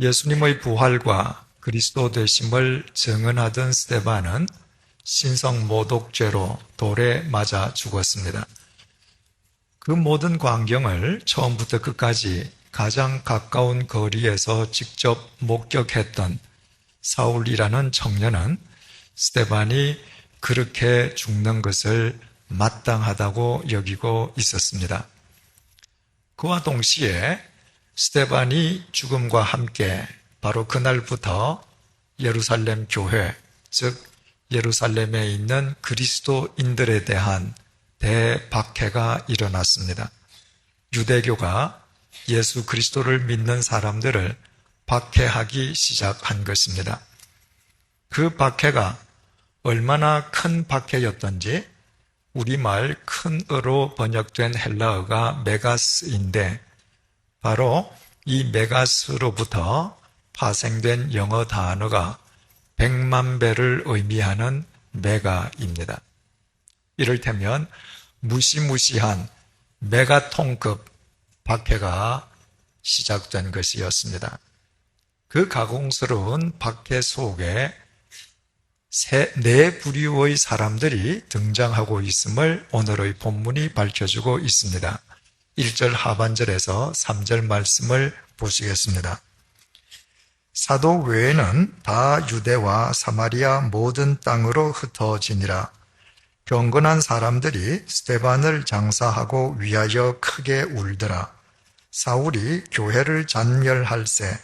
예수님의 부활과 그리스도 되심을 증언하던 스테반은 신성 모독죄로 돌에 맞아 죽었습니다. 그 모든 광경을 처음부터 끝까지 가장 가까운 거리에서 직접 목격했던 사울이라는 청년은 스테반이 그렇게 죽는 것을 마땅하다고 여기고 있었습니다. 그와 동시에 스테반이 죽음과 함께 바로 그날부터 예루살렘 교회, 즉 예루살렘에 있는 그리스도인들에 대한 대박해가 일어났습니다. 유대교가 예수 그리스도를 믿는 사람들을 박해하기 시작한 것입니다. 그 박해가 얼마나 큰 박해였던지 우리말 큰어로 번역된 헬라어가 메가스인데 바로 이 메가스로부터 파생된 영어 단어가 백만 배를 의미하는 메가입니다. 이를테면 무시무시한 메가톤급 박해가 시작된 것이었습니다. 그 가공스러운 박해 속에 세, 네 부류의 사람들이 등장하고 있음을 오늘의 본문이 밝혀주고 있습니다. 1절 하반절에서 3절 말씀을 보시겠습니다. 사도 외에는 다 유대와 사마리아 모든 땅으로 흩어지니라. 경건한 사람들이 스테반을 장사하고 위하여 크게 울더라. 사울이 교회를 잔멸할새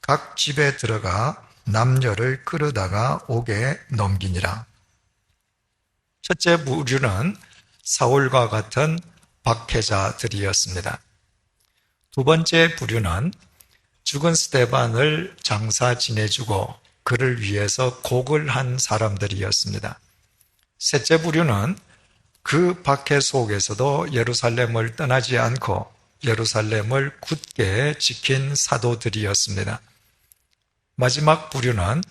각 집에 들어가 남녀를 끌어다가 옥에 넘기니라. 첫째 부류는 사울과 같은 박해자들이었습니다. 두 번째 부류는 죽은 스테반을 장사 지내주고 그를 위해서 곡을 한 사람들이었습니다. 셋째 부류는 그 박해 속에서도 예루살렘을 떠나지 않고 예루살렘을 굳게 지킨 사도들이었습니다. 마지막 부류는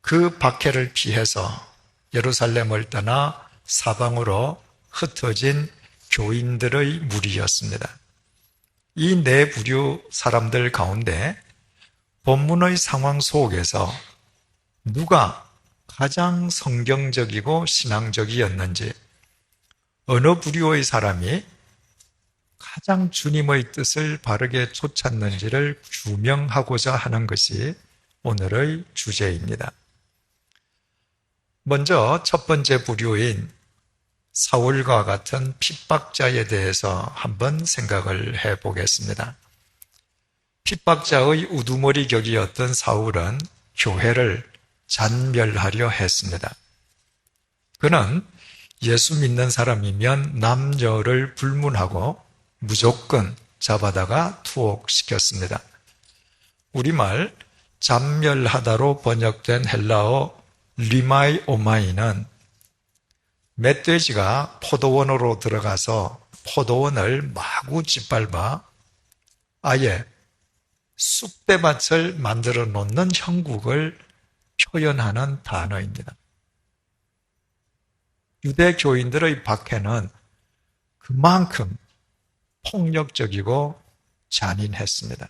그 박해를 피해서 예루살렘을 떠나 사방으로 흩어진 교인들의 무리였습니다. 이 네 부류 사람들 가운데 본문의 상황 속에서 누가 가장 성경적이고 신앙적이었는지 어느 부류의 사람이 가장 주님의 뜻을 바르게 쫓았는지를 규명하고자 하는 것이 오늘의 주제입니다. 먼저 첫 번째 부류인 사울과 같은 핍박자에 대해서 한번 생각을 해 보겠습니다. 핍박자의 우두머리 격이었던 사울은 교회를 잔멸하려 했습니다. 그는 예수 믿는 사람이면 남녀를 불문하고 무조건 잡아다가 투옥시켰습니다. 우리말 잔멸하다로 번역된 헬라어 리마이 오마이는 멧돼지가 포도원으로 들어가서 포도원을 마구 짓밟아 아예 쑥대밭을 만들어 놓는 형국을 표현하는 단어입니다. 유대 교인들의 박해는 그만큼 폭력적이고 잔인했습니다.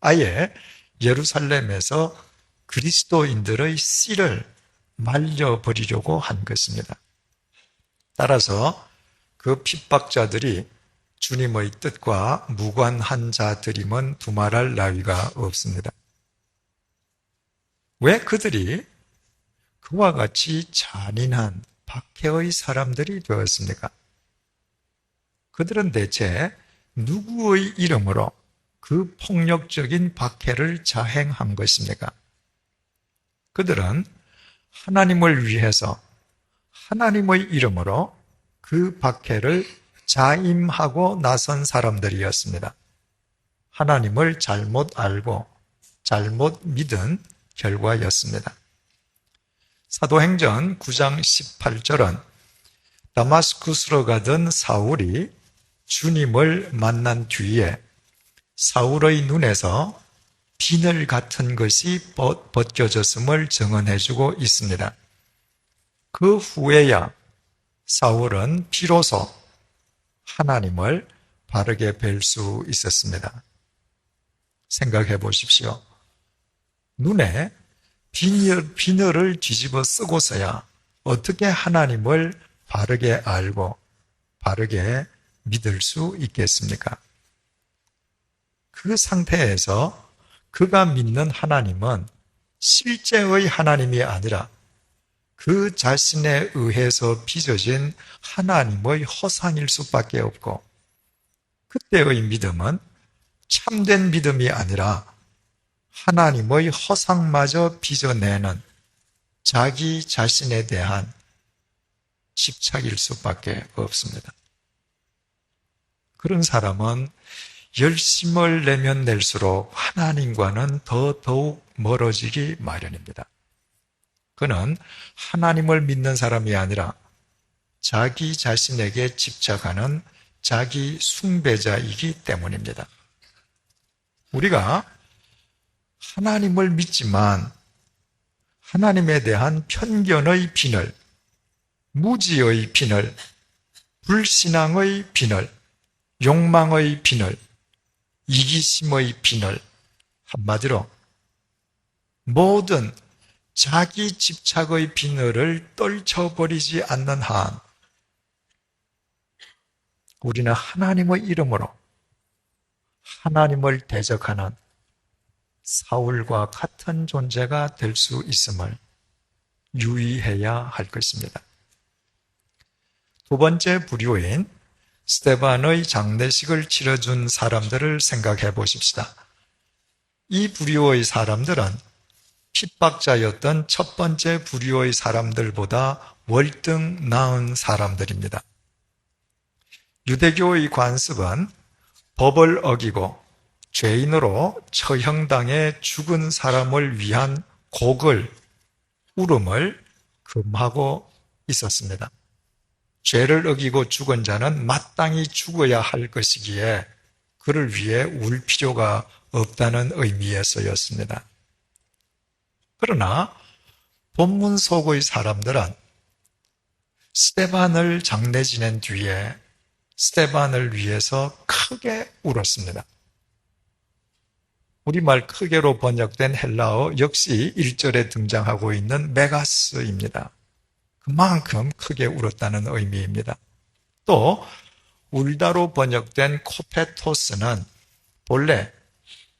아예 예루살렘에서 그리스도인들의 씨를 말려버리려고 한 것입니다. 따라서 그 핍박자들이 주님의 뜻과 무관한 자들임은 두말할 나위가 없습니다. 왜 그들이 그와 같이 잔인한 박해의 사람들이 되었습니까? 그들은 대체 누구의 이름으로 그 폭력적인 박해를 자행한 것입니까? 그들은 하나님을 위해서 하나님의 이름으로 그 박해를 자임하고 나선 사람들이었습니다. 하나님을 잘못 알고 잘못 믿은 결과였습니다. 사도행전 9장 18절은 다마스쿠스로 가던 사울이 주님을 만난 뒤에 사울의 눈에서 비늘 같은 것이 벗겨졌음을 증언해주고 있습니다. 그 후에야 사울은 비로소 하나님을 바르게 뵐 수 있었습니다. 생각해 보십시오. 눈에 비늘, 비늘을 뒤집어 쓰고서야 어떻게 하나님을 바르게 알고 바르게 믿을 수 있겠습니까? 그 상태에서 그가 믿는 하나님은 실제의 하나님이 아니라 그 자신에 의해서 빚어진 하나님의 허상일 수밖에 없고 그때의 믿음은 참된 믿음이 아니라 하나님의 허상마저 빚어내는 자기 자신에 대한 집착일 수밖에 없습니다. 그런 사람은 열심을 내면 낼수록 하나님과는 더 더욱 멀어지기 마련입니다. 그는 하나님을 믿는 사람이 아니라 자기 자신에게 집착하는 자기 숭배자이기 때문입니다. 우리가 하나님을 믿지만 하나님에 대한 편견의 비늘, 무지의 비늘, 불신앙의 비늘, 욕망의 비늘, 이기심의 비늘, 한마디로 모든 자기 집착의 비늘을 떨쳐버리지 않는 한 우리는 하나님의 이름으로 하나님을 대적하는 사울과 같은 존재가 될 수 있음을 유의해야 할 것입니다. 두 번째 불효인 스테반의 장례식을 치러준 사람들을 생각해 보십시다. 이 불효의 사람들은 핍박자였던 첫 번째 불효의 사람들보다 월등 나은 사람들입니다. 유대교의 관습은 법을 어기고 죄인으로 처형당해 죽은 사람을 위한 곡을, 울음을 금하고 있었습니다. 죄를 어기고 죽은 자는 마땅히 죽어야 할 것이기에 그를 위해 울 필요가 없다는 의미에서였습니다. 그러나 본문 속의 사람들은 스테반을 장례 지낸 뒤에 스테반을 위해서 크게 울었습니다. 우리말 크게로 번역된 헬라어 역시 1절에 등장하고 있는 메가스입니다. 그만큼 크게 울었다는 의미입니다. 또 울다로 번역된 코페토스는 본래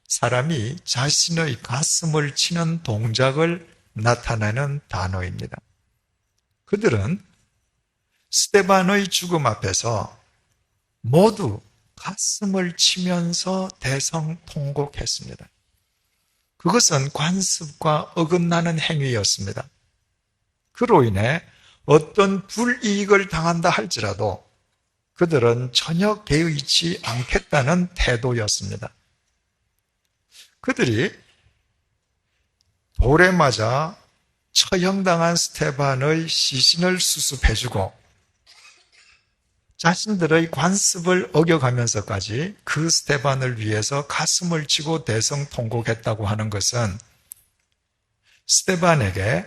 사람이 자신의 가슴을 치는 동작을 나타내는 단어입니다. 그들은 스테반의 죽음 앞에서 모두 가슴을 치면서 대성통곡했습니다. 그것은 관습과 어긋나는 행위였습니다. 그로 인해 어떤 불이익을 당한다 할지라도 그들은 전혀 개의치 않겠다는 태도였습니다. 그들이 돌에 맞아 처형당한 스테반의 시신을 수습해주고 자신들의 관습을 어겨가면서까지 그 스테반을 위해서 가슴을 치고 대성 통곡했다고 하는 것은 스테반에게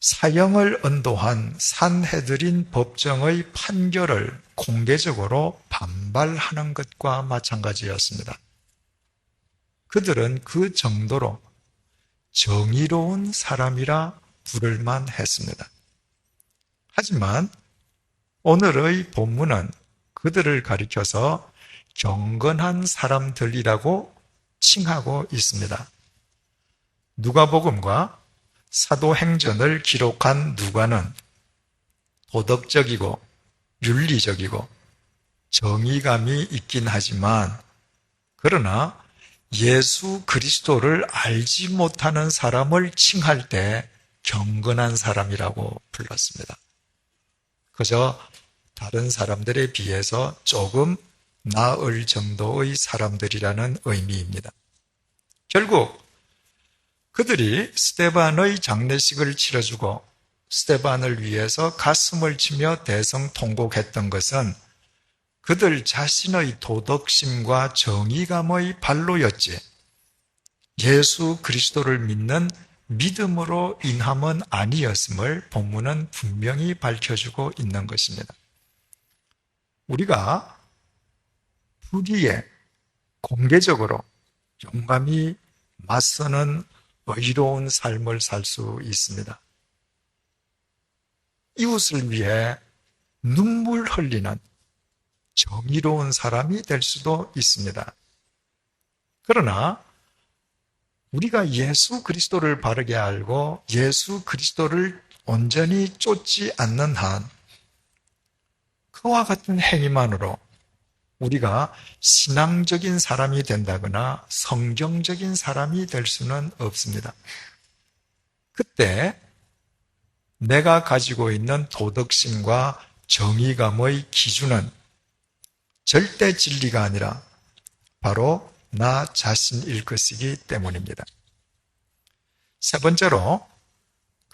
사형을 언도한 산해드린 법정의 판결을 공개적으로 반발하는 것과 마찬가지였습니다. 그들은 그 정도로 정의로운 사람이라 부를만 했습니다. 하지만 오늘의 본문은 그들을 가리켜서 경건한 사람들이라고 칭하고 있습니다. 누가복음과 사도행전을 기록한 누가는 도덕적이고 윤리적이고 정의감이 있긴 하지만 그러나 예수 그리스도를 알지 못하는 사람을 칭할 때 경건한 사람이라고 불렀습니다. 그저 다른 사람들에 비해서 조금 나을 정도의 사람들이라는 의미입니다. 결국 그들이 스테반의 장례식을 치러주고 스테반을 위해서 가슴을 치며 대성 통곡했던 것은 그들 자신의 도덕심과 정의감의 발로였지 예수 그리스도를 믿는 믿음으로 인함은 아니었음을 본문은 분명히 밝혀주고 있는 것입니다. 우리가 불의에 공개적으로 용감히 맞서는 의로운 삶을 살 수 있습니다. 이웃을 위해 눈물 흘리는 정의로운 사람이 될 수도 있습니다. 그러나 우리가 예수 그리스도를 바르게 알고 예수 그리스도를 온전히 쫓지 않는 한 그와 같은 행위만으로 우리가 신앙적인 사람이 된다거나 성경적인 사람이 될 수는 없습니다. 그때 내가 가지고 있는 도덕심과 정의감의 기준은 절대 진리가 아니라 바로 나 자신일 것이기 때문입니다. 세 번째로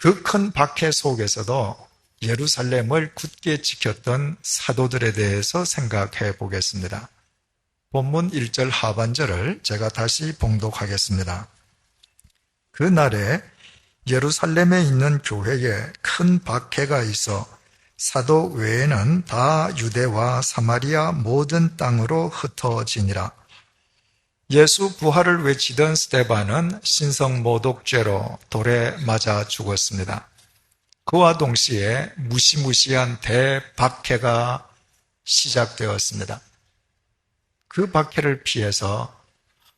그 큰 박해 속에서도 예루살렘을 굳게 지켰던 사도들에 대해서 생각해 보겠습니다. 본문 1절 하반절을 제가 다시 봉독하겠습니다. 그날에 예루살렘에 있는 교회에 큰 박해가 있어 사도 외에는 다 유대와 사마리아 모든 땅으로 흩어지니라. 예수 부활을 외치던 스테반은 신성 모독죄로 돌에 맞아 죽었습니다. 그와 동시에 무시무시한 대박해가 시작되었습니다. 그 박해를 피해서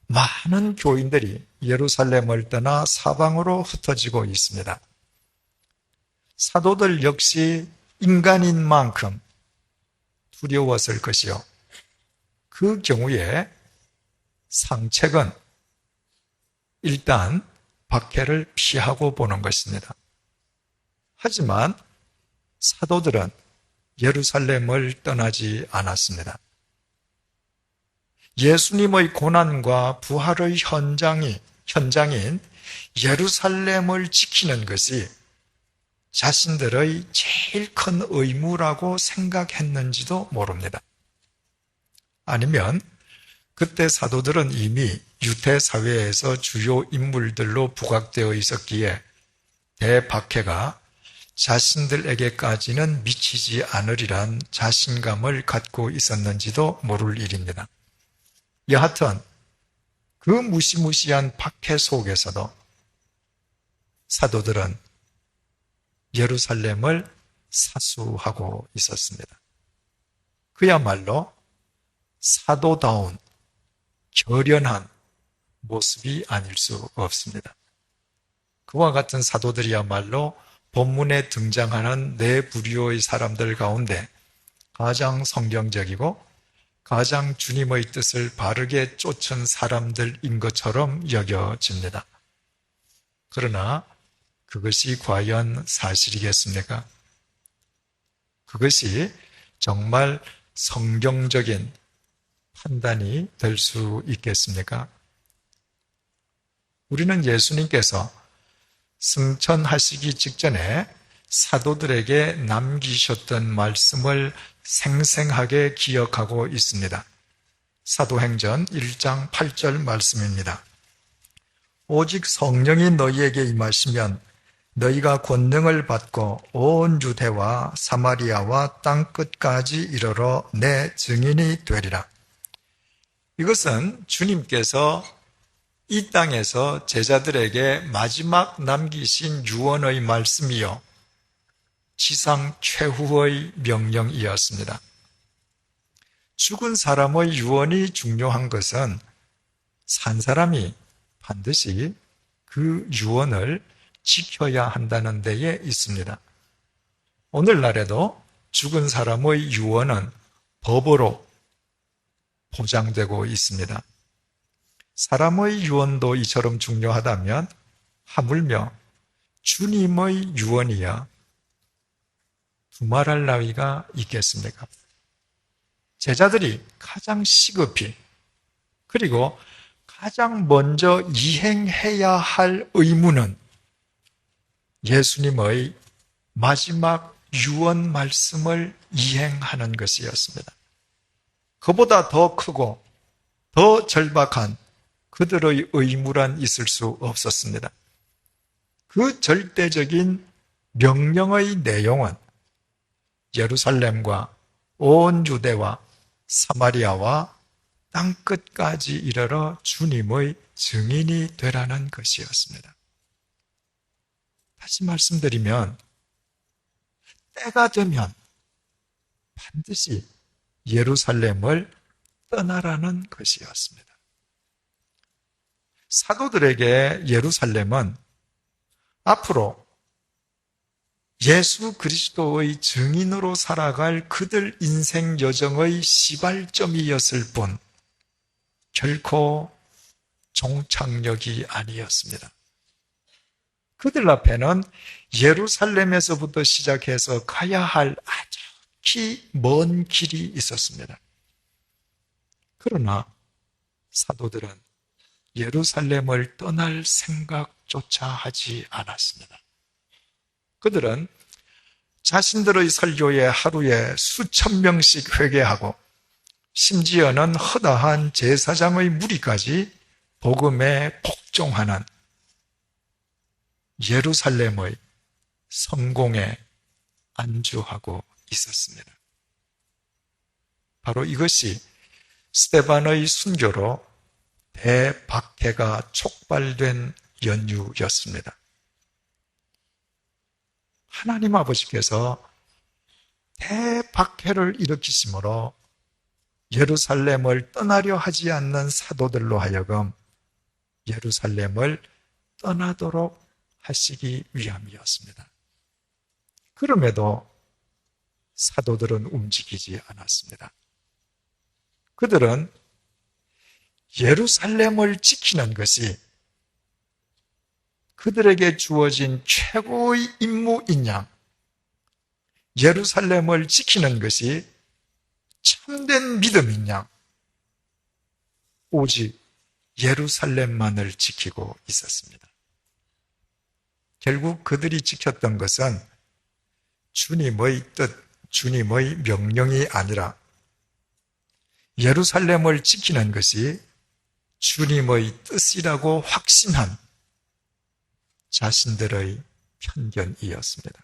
많은 교인들이 예루살렘을 떠나 사방으로 흩어지고 있습니다. 사도들 역시 인간인 만큼 두려웠을 것이요. 그 경우에 상책은 일단 박해를 피하고 보는 것입니다. 하지만 사도들은 예루살렘을 떠나지 않았습니다. 예수님의 고난과 부활의 현장이, 현장인 예루살렘을 지키는 것이 자신들의 제일 큰 의무라고 생각했는지도 모릅니다. 아니면 그때 사도들은 이미 유태 사회에서 주요 인물들로 부각되어 있었기에 대박해가 자신들에게까지는 미치지 않으리란 자신감을 갖고 있었는지도 모를 일입니다. 여하튼 그 무시무시한 박해 속에서도 사도들은 예루살렘을 사수하고 있었습니다. 그야말로 사도다운 결연한 모습이 아닐 수 없습니다. 그와 같은 사도들이야말로 본문에 등장하는 네 부류의 사람들 가운데 가장 성경적이고 가장 주님의 뜻을 바르게 쫓은 사람들인 것처럼 여겨집니다. 그러나 그것이 과연 사실이겠습니까? 그것이 정말 성경적인 판단이 될 수 있겠습니까? 우리는 예수님께서 승천하시기 직전에 사도들에게 남기셨던 말씀을 생생하게 기억하고 있습니다. 사도행전 1장 8절 말씀입니다. 오직 성령이 너희에게 임하시면 너희가 권능을 받고 온 유대와 사마리아와 땅 끝까지 이르러 내 증인이 되리라. 이것은 주님께서 이 땅에서 제자들에게 마지막 남기신 유언의 말씀이요. 지상 최후의 명령이었습니다. 죽은 사람의 유언이 중요한 것은 산 사람이 반드시 그 유언을 지켜야 한다는 데에 있습니다. 오늘날에도 죽은 사람의 유언은 법으로 보장되고 있습니다. 사람의 유언도 이처럼 중요하다면 하물며 주님의 유언이야 두말할 나위가 있겠습니까? 제자들이 가장 시급히 그리고 가장 먼저 이행해야 할 의무는 예수님의 마지막 유언 말씀을 이행하는 것이었습니다. 그보다 더 크고 더 절박한 그들의 의무란 있을 수 없었습니다. 그 절대적인 명령의 내용은 예루살렘과 온 유대와 사마리아와 땅끝까지 이르러 주님의 증인이 되라는 것이었습니다. 다시 말씀드리면, 때가 되면 반드시 예루살렘을 떠나라는 것이었습니다. 사도들에게 예루살렘은 앞으로 예수 그리스도의 증인으로 살아갈 그들 인생 여정의 시발점이었을 뿐 결코 종착역이 아니었습니다. 그들 앞에는 예루살렘에서부터 시작해서 가야 할 아주 먼 길이 있었습니다. 그러나 사도들은 예루살렘을 떠날 생각조차 하지 않았습니다. 그들은 자신들의 설교에 하루에 수천 명씩 회개하고 심지어는 허다한 제사장의 무리까지 복음에 복종하는 예루살렘의 성공에 안주하고 있었습니다. 바로 이것이 스테반의 순교로 대박해가 촉발된 연유였습니다. 하나님 아버지께서 대박해를 일으키심으로 예루살렘을 떠나려 하지 않는 사도들로 하여금 예루살렘을 떠나도록 하시기 위함이었습니다. 그럼에도 사도들은 움직이지 않았습니다. 그들은 예루살렘을 지키는 것이 그들에게 주어진 최고의 임무인 양, 예루살렘을 지키는 것이 참된 믿음인 양, 오직 예루살렘만을 지키고 있었습니다. 결국 그들이 지켰던 것은 주님의 뜻, 주님의 명령이 아니라 예루살렘을 지키는 것이 주님의 뜻이라고 확신한 자신들의 편견이었습니다.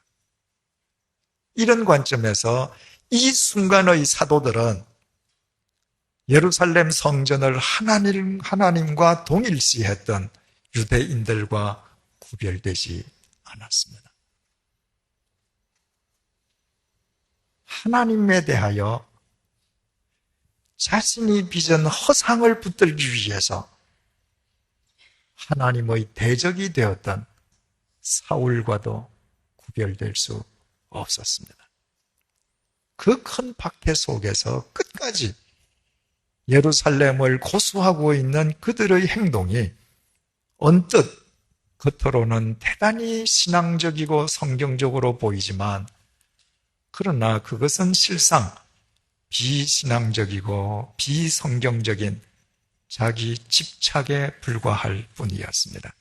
이런 관점에서 이 순간의 사도들은 예루살렘 성전을 하나님, 하나님과 동일시했던 유대인들과 구별되지 않았습니다. 하나님에 대하여 자신이 빚은 허상을 붙들기 위해서 하나님의 대적이 되었던 사울과도 구별될 수 없었습니다. 그 큰 박해 속에서 끝까지 예루살렘을 고수하고 있는 그들의 행동이 언뜻 겉으로는 대단히 신앙적이고 성경적으로 보이지만 그러나 그것은 실상 비신앙적이고 비성경적인 자기 집착에 불과할 뿐이었습니다.